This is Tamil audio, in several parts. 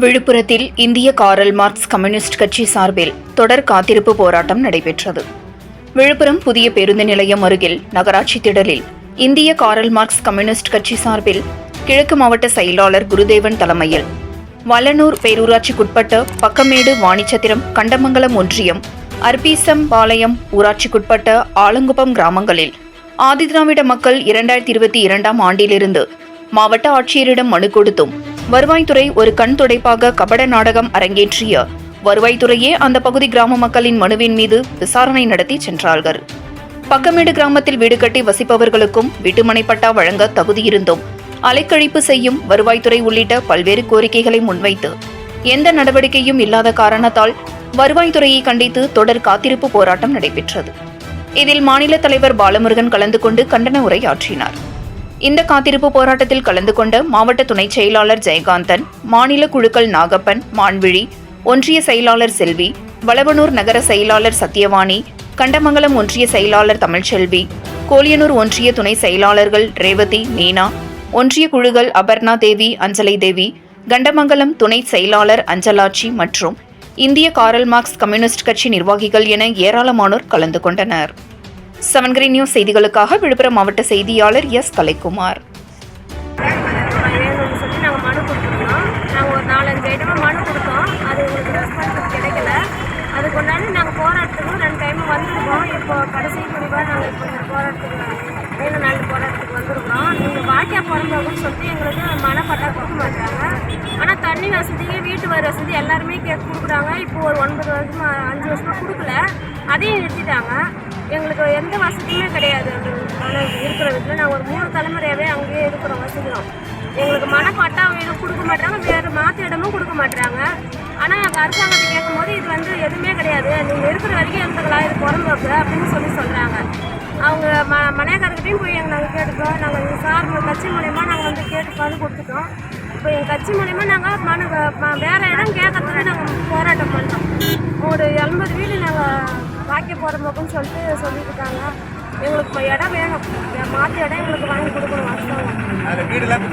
விழுப்புரத்தில் இந்திய காரல் மார்க்ஸ் கம்யூனிஸ்ட் கட்சி சார்பில் தொடர் காத்திருப்பு போராட்டம் நடைபெற்றது. விழுப்புரம் புதிய பேருந்து நிலையம் அருகில் நகராட்சி திடலில் இந்திய காரல் மார்க்ஸ் கம்யூனிஸ்ட் கட்சி சார்பில் கிழக்கு மாவட்ட செயலாளர் குருதேவன் தலைமையில் வல்லனூர் பேரூராட்சிக்குட்பட்ட பக்கமேடு வாணிச்சத்திரம் கண்டமங்கலம் ஒன்றியம் அர்பீசம் பாளையம் ஊராட்சிக்குட்பட்ட ஆலங்குப்பம் கிராமங்களில் ஆதிதிராவிட மக்கள் இரண்டாயிரத்தி இருபத்தி இரண்டாம் ஆண்டிலிருந்து மாவட்ட ஆட்சியரிடம் மனு கொடுத்தும் வருவாய்த்துறை ஒரு கண் துடைப்பாக கபட நாடகம் அரங்கேற்றிய வருவாய்த்துறையே அந்த பகுதி கிராம மக்களின் மனுவின் மீது விசாரணை நடத்தி சென்றார்கள். பக்கமேடு கிராமத்தில் வீடு கட்டி வசிப்பவர்களுக்கும் வீட்டுமனை பட்டா வழங்க தகுதியிருந்தும் அலைக்கழிப்பு செய்யும் வருவாய்த்துறை உள்ளிட்ட பல்வேறு கோரிக்கைகளை முன்வைத்து எந்த நடவடிக்கையும் இல்லாத காரணத்தால் வருவாய்த்துறையை கண்டித்து தொடர் காத்திருப்பு போராட்டம் நடைபெற்றது. இதில் மாநில தலைவர் பாலமுருகன் கலந்து கொண்டு கண்டன உரையாற்றினார். இந்த காத்திருப்பு போராட்டத்தில் கலந்து கொண்ட மாவட்ட துணை செயலாளர் ஜெயகாந்தன் மாநில குழுக்கள் நாகப்பன் மான்விழி ஒன்றிய செயலாளர் செல்வி வளவனூர் நகர செயலாளர் சத்யவாணி கண்டமங்கலம் ஒன்றிய செயலாளர் தமிழ்ச்செல்வி கோலியனூர் ஒன்றிய துணை செயலாளர்கள் ரேவதி மீனா ஒன்றிய குழுக்கள் அபர்ணா தேவி அஞ்சலை தேவி கண்டமங்கலம் துணை செயலாளர் அஞ்சலாட்சி மற்றும் இந்திய காரல் மார்க்ஸ் கம்யூனிஸ்ட் கட்சி நிர்வாகிகள் என ஏராளமானோர் கலந்து கொண்டனர். செவன்கிரி நியூஸ் செய்திகளுக்காக விழுப்புரம் மாவட்ட செய்தியாளர் எஸ் கலைக்குமார். வேணும்னு சொல்லி நாங்கள் மனு கொடுத்துருந்தோம் நாங்கள் ஒரு நாலஞ்சு ஐட்டமாக மனு கொடுத்தோம் அது கிடைக்கல அதுக்கு முன்னாடி நாங்கள் போராட்டத்துக்கு ரெண்டு டைம் வந்திருக்கோம். இப்போ கடைசி முடிவாக நாங்கள் இப்போ இந்த போராட்டத்துக்கு வேணு நாள் போராட்டத்துக்கு வந்திருக்கிறோம் நீங்கள் வாக்கியா பிறந்தவங்கன்னு சொல்லிட்டு எங்களுக்கு மன பட்டா கொடுக்க மாட்டாங்க. தண்ணி வசதி வீட்டு வரி வசதி எல்லாருமே கே கொடுக்குறாங்க. இப்போ ஒரு ஒன்பது வருஷமாக அஞ்சு வருஷமாக கொடுக்கல. அதையும் நிறுத்திட்டாங்க. எங்களுக்கு எந்த வசதியுமே கிடையாது. அந்த ஆனால் இருக்கிற வீட்டில் நாங்கள் ஒரு மூணு தலைமுறையாகவே அங்கேயே இருக்கிறோம் வசிக்கிறோம் எங்களுக்கு மனப்பட்டா வீடு கொடுக்க மாட்டாங்க வேறு மாற்று இடமும் கொடுக்க மாட்டாங்க ஆனால் எங்கள் அரசாங்கத்தை கேட்கும்போது இது வந்து எதுவுமே கிடையாது. நீங்கள் இருக்கிற வரைக்கும் இருந்துக்கலாம் இது பிறந்தோக்கு அப்படின்னு சொல்லி சொல்கிறாங்க அவங்க ம மனையக்காரர்கிட்டையும் போய் எங்கள் நாங்கள் கேட்டுக்கோம் நாங்கள் சார் கட்சி மூலயமா நாங்கள் வந்து கேட்டு பண்ணி கொடுத்துட்டோம். இப்போ எங்கள் கட்சி மூலயமா நாங்கள் மனு வேற இடம் கேட்கறதுக்கு நாங்கள் போராட்டம் பண்ணோம் ஒரு எண்பது வீடு நாங்கள் வாக்கிய போகிறோம்னு சொல்லிட்டு சொல்லிட்டு இருக்காங்க. எங்களுக்கு இப்போ இடம் வேணும். மாற்று இடம் எங்களுக்கு வாங்கி கொடுக்கணும் அதில் வீடுலாம்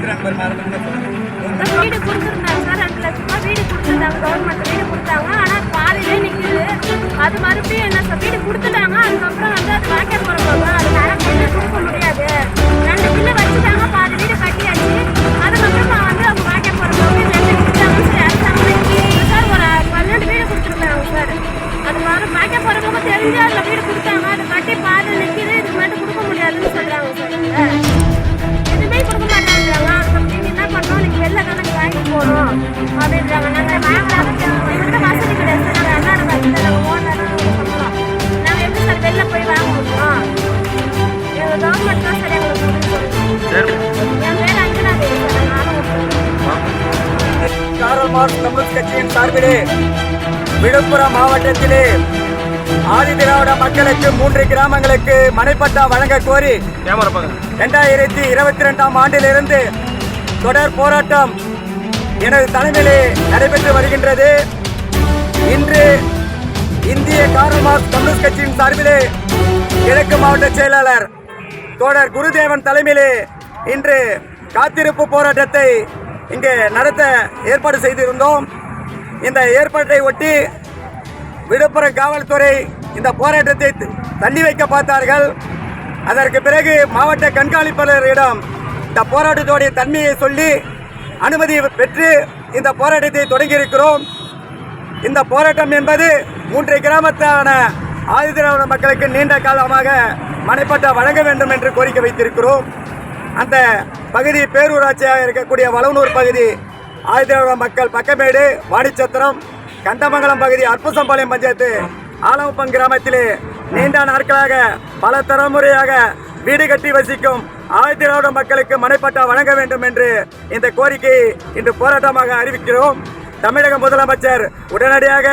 அதை வீடு கொடுத்துருந்தாங்க சார் ரெண்டு லட்ச ரூபாய் வீடு கொடுத்துருந்தாங்க கவர்மெண்ட் வீடு கொடுத்தாங்க. ஆனால் பாதியிலே நிற்கிது அது மறுபடியும் என்ன சார் வீடு கொடுத்துட்டாங்க அதுக்கப்புறம் வந்து அது வாய்க்க போகிறவங்க அது வேற பில்லு கொடுக்க முடியாது. காரல் மார்க்ஸ் கம்யூனிஸ்ட் கட்சியின் சார்பிலே விழுப்புரம் மாவட்டத்திலே ஆதி திராவிட மக்களுக்கு மூன்று கிராமங்களுக்கு மனைப்பட்டா வழங்க கோரி இரண்டாயிரத்தி இருபத்தி ரெண்டாம் ஆண்டிலிருந்து தொடர் போராட்டம் எனது தலைமையிலே நடைபெற்று வருகின்றது. இன்று இந்திய காரல் மார்க்ஸ் கம்யூனிஸ்ட் கட்சியின் சார்பிலே கிழக்கு மாவட்ட செயலாளர் தோழர் குருதேவன் தலைமையிலே இன்று காத்திருப்பு போராட்டத்தை இங்கே நடத்த ஏற்பாடு செய்திருந்தோம். இந்த ஏற்பாட்டை ஒட்டி விழுப்புரம் காவல்துறை இந்த போராட்டத்தை தள்ளி வைக்க பார்த்தார்கள். அதற்கு பிறகு மாவட்ட கண்காணிப்பாளரிடம் இந்த போராட்டத்தோடைய தன்மையை சொல்லி அனுமதி பெற்று இந்த போராட்டத்தை தொடங்கியிருக்கிறோம். இந்த போராட்டம் என்பது மூன்று கிராமத்தான ஆதிதிராவிட மக்களுக்கு நீண்ட காலமாக மனைப்பட்ட வழங்க வேண்டும் என்று கோரிக்கை வைத்திருக்கிறோம். அந்த பகுதி பேரூராட்சியாக இருக்கக்கூடிய வளவனூர் பகுதி ஆதிதிராவிட மக்கள் பக்கமேடு வாடிச்சத்திரம் கண்டமங்கலம் பகுதி அற்புசம்பாளையம் பஞ்சாயத்து ஆலமுப்பம் கிராமத்திலே நீண்ட நாட்களாக பல தலைமுறையாக வீடு கட்டி வசிக்கும் ஆதிதிராவிட மக்களுக்கு மனைப்பட்டா வழங்க வேண்டும் என்று இந்த கோரிக்கையை இன்று போராட்டமாக அறிவிக்கிறோம். தமிழக முதலமைச்சர் உடனடியாக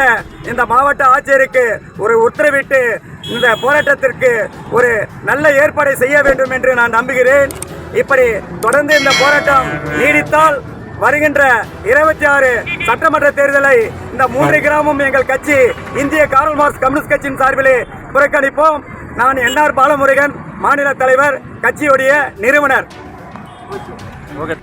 இந்த மாவட்ட ஆட்சியருக்கு ஒரு உத்தரவிட்டு இந்த போராட்டத்திற்கு ஒரு நல்ல ஏற்பாடை செய்ய வேண்டும் என்று நான் நம்புகிறேன். இப்படி தொடர்ந்து இந்த போராட்டம் நீடித்தால் வருகின்ற இருபத்தி ஆறு சட்டமன்ற தேர்தலை இந்த மூன்று கிராமம் எங்கள் கட்சி இந்திய காரல் மார்க்ஸ் கம்யூனிஸ்ட் கட்சியின் சார்பிலே புறக்கணிப்போம். நான் என்ஆர் பாலமுருகன் மாநில தலைவர் கட்சியுடைய நிறுவனர். ஓகே